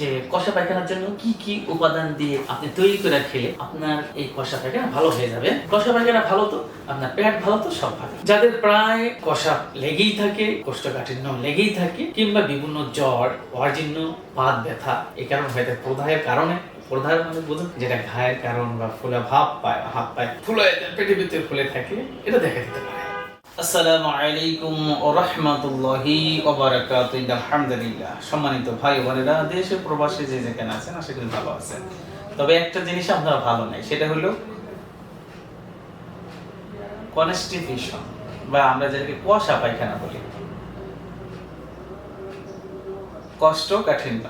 যে কষা পায়খানার জন্য কি কি উপাদান দিয়ে আপনি তৈরি করে খেলে আপনার এই কষা পায়খানা ভালো হয়ে যাবে? কষা পায়খানা ভালো তো? আপনার পেট ভালো তো? সব ভালো। যাদের প্রায় কষা লেগেই থাকে, কোষ্ঠকাঠিন্য লেগেই থাকে, কিংবা বিভিন্ন জ্বর অর্জিন্য পাত ব্যথা এই কারণ হয়তো প্রদাহের কারণে। প্রধান মানে বুঝুন যেটা ঘায়ের কারণ বা ফুলে ভাব পায়, হাত পায়, ফুলে পেটের ভিতরে ফুলে থাকে, এটা দেখা দিতে পারে। আসসালামু আলাইকুম রাহমাতুল্লাহি ওয়া বারাকাতুহু। আলহামদুলিল্লাহ। সম্মানিত ভাই বোনেরা, দেশে প্রবাসে যে যেখানে আছেন, আশা করি ভালো আছেন। তবে একটা জিনিস আপনারা ভালো নাই, সেটা হলো কনস্টিটিউশন বা আমরা যেটাকে কুয়াশা পায়খানা বলি। কষ্ট কাঠিন্য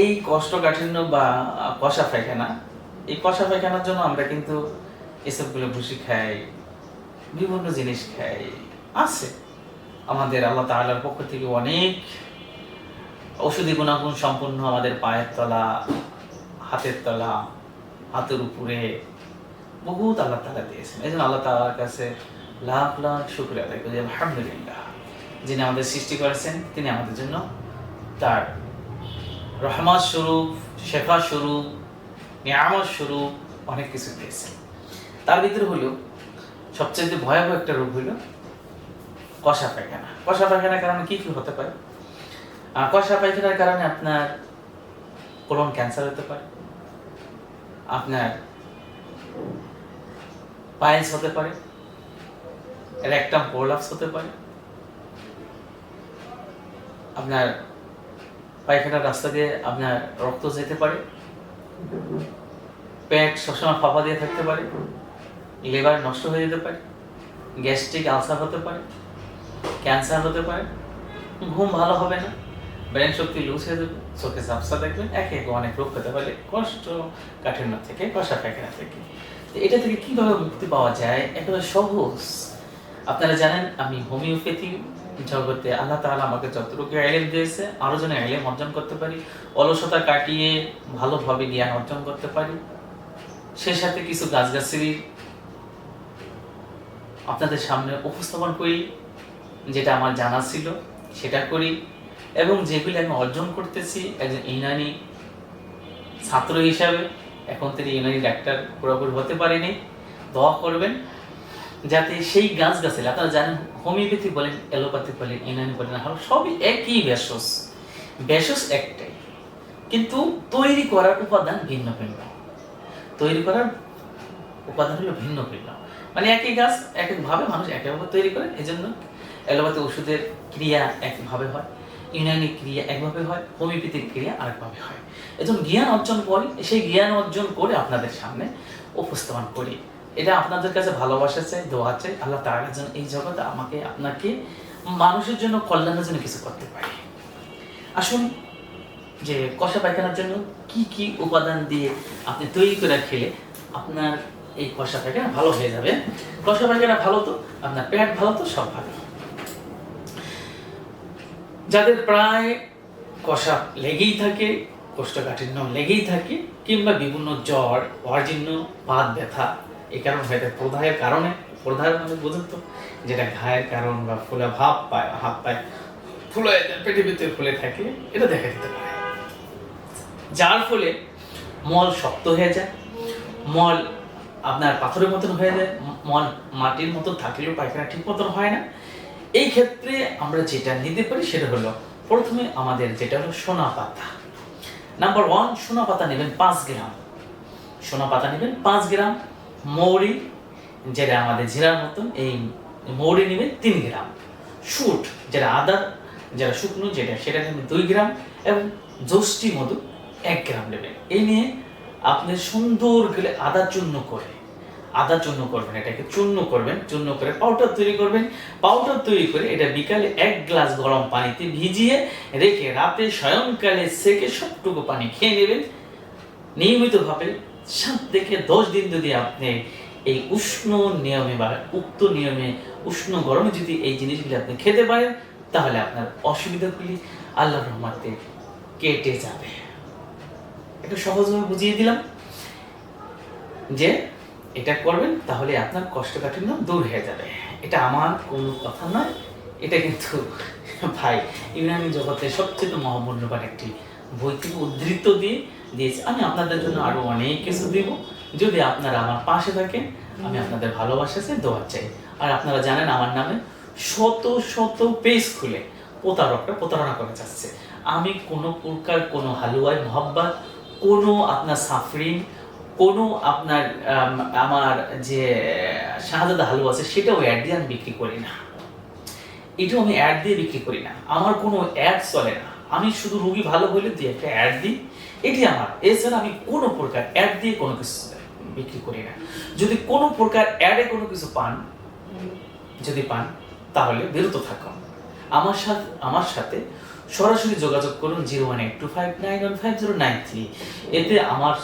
এই কষ্টকাঠিন্য বা কষা পায়খানা, এই কষা পায়খানার জন্য আমরা কিন্তু এসবগুলো ভুসি খাই বিভিন্ন জিনিস খাই। আছে। আমাদের আল্লাহ তাআলার পক্ষ থেকে অনেক ঔষধি গুণাগুণ সম্পূর্ণ আমাদের পায়ের তলা, হাতের তলা, হাতের উপরে বহুত আল্লাহ তাআলা দিয়েছেন। এই জন্য আল্লাহ তাআলার কাছে লাখ লাখ শুক্রিয়া আদায় করি। আলহামদুলিল্লাহ। যিনি আমাদের সৃষ্টি করেছেন, তিনি আমাদের জন্য তার রহমত স্বরূপ, শেফা স্বরূপ, নিয়ামত স্বরূপ অনেক কিছু দিয়েছেন। তার ভিতরে হলো সবচেয়ে ভয়াবহ একটা রোগ হলো কষা পায়খানা। কষা পায়খানার কারণে কি কি হতে পারে? কষা পায়খানার কারণে আপনার কোলন ক্যান্সার হতে পারে, আপনার পাইলস হতে পারে, রেকটাম প্রোলাপস হতে পারে, আপনার পায়খানার রাস্তা দিয়ে আপনার রক্ত যেতে পারে, পেট সবসময় ফাঁপা দিয়ে থাকতে পারে লিভার নষ্ট হয়ে যেতে পারে, গ্যাস্ট্রিক আলসার হতে পারে, ক্যান্সার হতে পারে, ঘুম ভালো হবে না, ব্রেন শক্তি লুজ হয়ে যাবে চোখে ঝাপসা দেখবেন একে একে অনেক রোগ হতে পারে, কষ্ট, কাঠিন্য থেকে, কষা পায়খানা থেকে। এটা থেকে কীভাবে মুক্তি পাওয়া যায়? একেবারে সহজ। আপনারা জানেন, আমি হোমিওপ্যাথি জগতে আল্লাহ তাআলা আমাকে যতটুকু এলেম দিয়েছে আরও যেন এলেম অর্জন করতে পারি, অলসতা কাটিয়ে ভালোভাবে জ্ঞান অর্জন করতে পারি। সে সাথে কিছু গাছগাছালি আপনাদের সামনে উপস্থাপন করি, যেটা আমার জানা ছিল, সেটা করি এবং যেগুলি আমি অর্জন করতেছি একজন ইউনানি ছাত্র হিসাবে, এখন তিনি ইউনানি ডাক্তার পুরোপুরি হতে পারেনি, দোয়া করবেন যাতে সেই গাছ গাছালি আপনারা জানেন হোমিওপ্যাথি বলেন, অ্যালোপ্যাথি বলেন, ইউনানি বলেন সবই একই ভেষজ ভেষজ একটাই। কিন্তু তৈরি করার উপাদান ভিন্ন ভিন্ন। তৈরি করার উপাদান হলো ভিন্ন ভিন্ন। মানে একই গাছ এক একভাবে মানুষ একভাবে তৈরি করে এই জন্য অ্যালোপ্যাথি ওষুধের ক্রিয়া একভাবে হয়, ইউনানি ক্রিয়া একভাবে হয় হোমিওপ্যাথিক ক্রিয়া আরেকভাবে হয়। এজন্য জ্ঞান অর্জন করি, সেই জ্ঞান অর্জন করে আপনাদের সামনে উপস্থাপন করি। এটা আপনাদের কাছে ভালোবাসা চাই, দোয়া চাই, আল্লাহ তাআলার জন্য এই জগতে আমাকে, আপনাকে মানুষের জন্য, কল্যাণের জন্য কিছু করতে পারি। আসুন, যে কষা পায়খানার জন্য কি কি উপাদান দিয়ে আপনি তৈরি করে খেলে আপনার এই কষা পায়খানা ভালো হয়ে যাবে। কষা পায়খানা ভালো তো? আপনার পেট ভালো তো? সব ভালো। যাদের প্রায় কষা লেগেই থাকে, কোষ্ঠকাঠিন্য লেগেই থাকে, কিংবা বিভিন্ন জ্বর অর্জিন্য পাত ব্যথা এই কারণ হয়তো প্রদাহের কারণে, প্রদাহের মানে বুঝুন তো, যেটা ঘায়ের কারণ বা ফুলে ভাব পায়, হাত পায়, ফুলে পেটের ভিতরে ফুলে থাকে, এটা দেখা দিতে পারে। যার ফলে মল শক্ত হয়ে যায়, মল আপনার পাথরের মতন হয়ে যায় মাটির মতন থাকলেও পায়খানা ঠিক মতন হয় না। এই ক্ষেত্রে আমরা যেটা নিতে পারি সেটা হলো, প্রথমে আমাদের যেটা হলো সোনা পাতা। নাম্বার ওয়ান সোনা পাতা নেবেন পাঁচ গ্রাম। সোনা পাতা নেবেন পাঁচ গ্রাম। মৌরি, যেটা আমাদের জিরার মতন, এই মৌরি নেবেন তিন গ্রাম। শুট, যেটা আদা যারা শুকনো, যেটা সেটা নেবেন দুই গ্রাম এবং জষ্টি মধু এক গ্রাম নেবেন। এই নিয়ে আপনি সুন্দর করে আদা চূর্ণ করে, আদা চূর্ণ করবেন, এটাকে চূর্ণ করবেন, চূর্ণ করে পাউডার তৈরি করবেন। পাউডার তৈরি করে এটা বিকালে এক গ্লাস গরম পানিতে ভিজিয়ে রেখে রাতে সায়ংকালে সেকে সবটুকু পানি খেয়ে নেবেন। নিয়মিতভাবে সাত থেকে দশ দিন যদি আপনি এই উষ্ণ নিয়মে বা উক্ত নিয়মে উষ্ণ গরমে যদি এই জিনিসগুলি আপনি খেতে পারেন, তাহলে আপনার অসুবিধাগুলি আল্লাহ রহমাতে কেটে যাবে। একটু সহজভাবে বুঝিয়ে দিলাম যে এটা করবেন তাহলে আপনার কষ্টকাঠিন্য দূর হয়ে যাবে। এটা আমার কোনো কথা নয়, এটা কিন্তু ভাই ইউনানি জগতের সবচেয়ে মহামূল্যবান একটি বই থেকে উদ্ধৃত দিয়ে দিয়েছি। আমি আপনাদের জন্য আরও অনেক কিছু দিব। যদি আপনারা আমার পাশে থাকেন, আমি আপনাদের ভালোবাসা চাই দোয়া চাই। আর আপনারা জানেন আমার নামে শত শত পেজ খুলে প্রতারকরা প্রতারণা করে যাচ্ছে। আমি কোনো প্রকার কোনো হালুয়ায় মোহাব্বত কোনো আপনার সাফরিন কোনো আপনার আমার যে শাহজাদা হালুয়া আছে, সেটাও অ্যাড দিয়ে আমি বিক্রি করি না। এটাও আমি অ্যাড দিয়ে বিক্রি করি না। আমার কোনো অ্যাড চলে না। আমি শুধু রুগী ভালো হলে দিয়ে একটা অ্যাড দিই। এটি আমার। এছাড়া আমি কোনো প্রকার অ্যাড দিয়ে কোনো কিছু বিক্রি করি না। যদি কোনো প্রকার অ্যাডে কোনো কিছু পান, যদি পান, তাহলে বিরত থাকুন। আমার সাথে আমার সাথে সরাসরি যোগাযোগ করুন zero one eight two five nine one five zero nine three. এতে আমার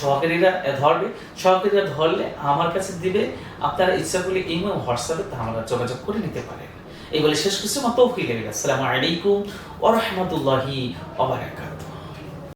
সহকারীরা ধরবে, সহকারীরা ধরলে আমার কাছে দিবে, আপনারা ইচ্ছা করলে ইমো, হোয়াটসঅ্যাপে তা আমরা যোগাযোগ করে নিতে পারেন। এই বলে শেষ কিছু আমার ফিরে আসসালামু আলাইকুম ওরহমতুল্লাহি বারাকাতুহু।